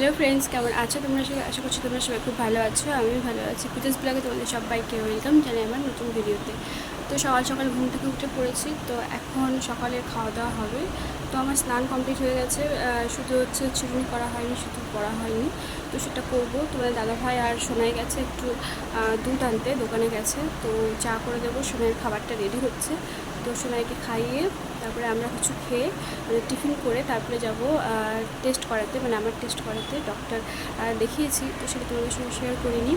Hello friends কেমন আছো? তোমরা সবাই? আশা করছি তোমরা সবাই খুব ভালো আছো। আমিও ভালো আছি। পুজোস ব্লগে তোমাদের সবাইকে ওয়েলকাম জানাই আমার নতুন ভিডিওতে তো সকাল সকাল ঘুম থেকে উঠে পড়েছি। তো এখন সকালে খাওয়া দাওয়া হবে। তো আমার স্নান কমপ্লিট হয়ে গেছে। শুধু হচ্ছে চিরুনি করা হয়নি, শুধু পড়া হয়নি। তো সেটা করব। তোমাদের দাদাভাই আর সোনাই গেছে একটু দুধ আনতে, দোকানে গেছে। তো চা করে দেবো। সোনাইয়ের খাবারটা রেডি হচ্ছে। তো সোনাইকে খাইয়ে তারপরে আমরা কিছু খেয়ে মানে টিফিন করে তারপরে যাব টেস্ট করাতে মানে আমার টেস্ট করাতে। ডক্টর দেখিয়েছি, তো সেটা তোমাদের সঙ্গে শেয়ার করিনি।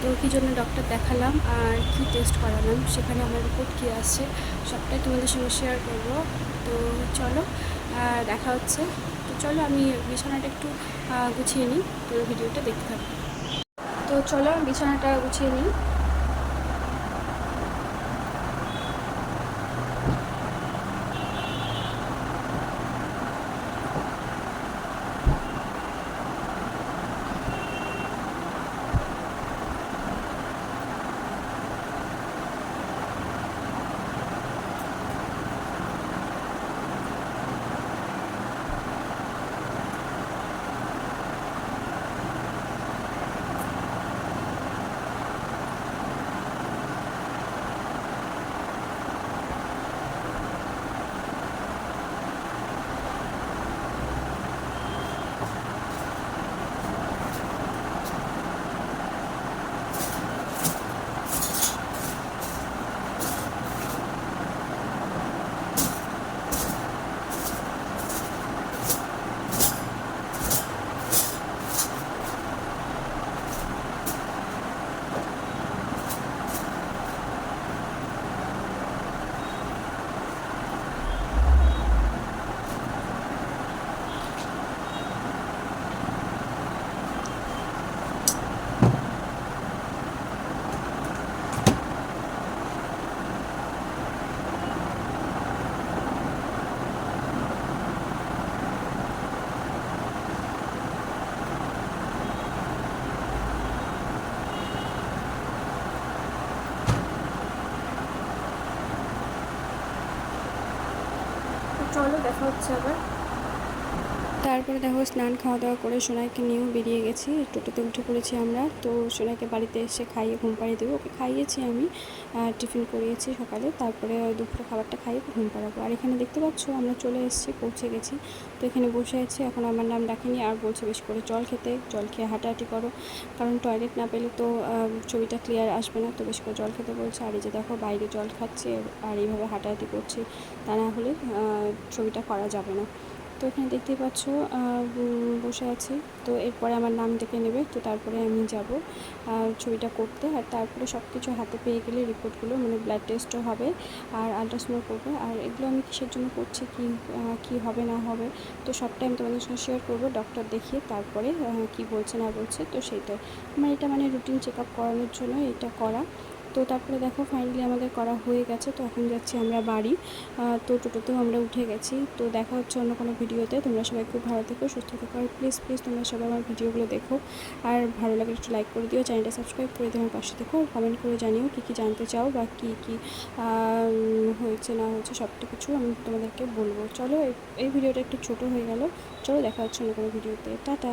তো কী জন্য ডক্টর দেখালাম আর কী টেস্ট করালাম, সেখানে আমার রিপোর্ট কী আসছে সবটাই তোমাদের সঙ্গে শেয়ার করব। তো চলো দেখা হচ্ছে। তো চলো, আমি বিছানাটা একটু গুছিয়ে নিই, তো ভিডিওটা দেখতে থাকো। তো চলো, বিছানাটা গুছিয়ে নিই। চলো দেখা হচ্ছে আবার। তারপরে দেখো স্নান খাওয়া দাওয়া করে সোনাইকে নিয়েও বেরিয়ে গেছি। টোটোতে উঠে পড়েছি আমরা। তো সোনাইকে বাড়িতে এসে খাইয়ে ঘুম পাড়িয়ে দেবো। ওকে খাইয়েছি আমি টিফিন করিয়েছি সকালে। তারপরে দুপুরে খাবারটা খাইয়ে ঘুম পাড়াবো। আর এখানে দেখতে পাচ্ছ, আমরা চলে এসেছি, পৌঁছে গেছি। তো এখানে বসে আছি। এখন আমার নাম ডাকেনি আর বলছে বেশি করে জল খেতে। জল খেয়ে হাঁটাহাঁটি করো। কারণ টয়লেট না পেলে তো ছবিটা ক্লিয়ার আসবে না। তো বেশি করে জল খেতে বলছে। আর এই যে দেখো, বাইরে জল খাচ্ছে, আর এইভাবে হাঁটাহাঁটি করছি। তা না হলে ছবিটা করা যাবে না। তো এখানে দেখতেই পাচ্ছ বসে আছি। তো এরপরে আমার নাম ডেকে নেবে, তো তারপরে আমি যাব আর ছবিটা করতে। আর তারপরে সব কিছু হাতে পেয়ে গেলে রিপোর্টগুলো মানে ব্লাড টেস্টও হবে, আর আলট্রাসাউন্ড করবে। আর এগুলো আমি কিসের জন্য করছি, কি কি হবে, না হবে, তো সবটাই আমি তোমাদের সঙ্গে শেয়ার করব। ডক্টর দেখিয়ে তারপরে কি বলছে, না বলছে, তো সেইটাই। আমার এটা মানে রুটিন চেক আপ করানোর জন্য এটা করা। তো তারপরে দেখো ফাইনালি আমাদের করা হয়ে গেছে, তো এখন যাচ্ছি আমরা বাড়ি। তো টোটোতেও আমরা উঠে গেছি। তো দেখা হচ্ছে অন্য কোনো ভিডিওতে। তোমরা সবাই খুব ভালো থেকো, সুস্থ থেকো আর প্লিজ প্লিজ তোমরা সবাই আমার ভিডিওগুলো দেখো। আর ভালো লাগলে একটু লাইক করে দিও চ্যানেলটা সাবস্ক্রাইব করে দিও, আমার পাশে দেখো কমেন্ট করে জানিও কী কী জানতে চাও বা কী কী হয়েছে না হয়েছে সবটা কিছু আমি তোমাদেরকে বলব। চলো এই ভিডিওটা একটু ছোট হয়ে গেল। চলো দেখা হচ্ছে অন্য কোনো ভিডিওতে। টাটা!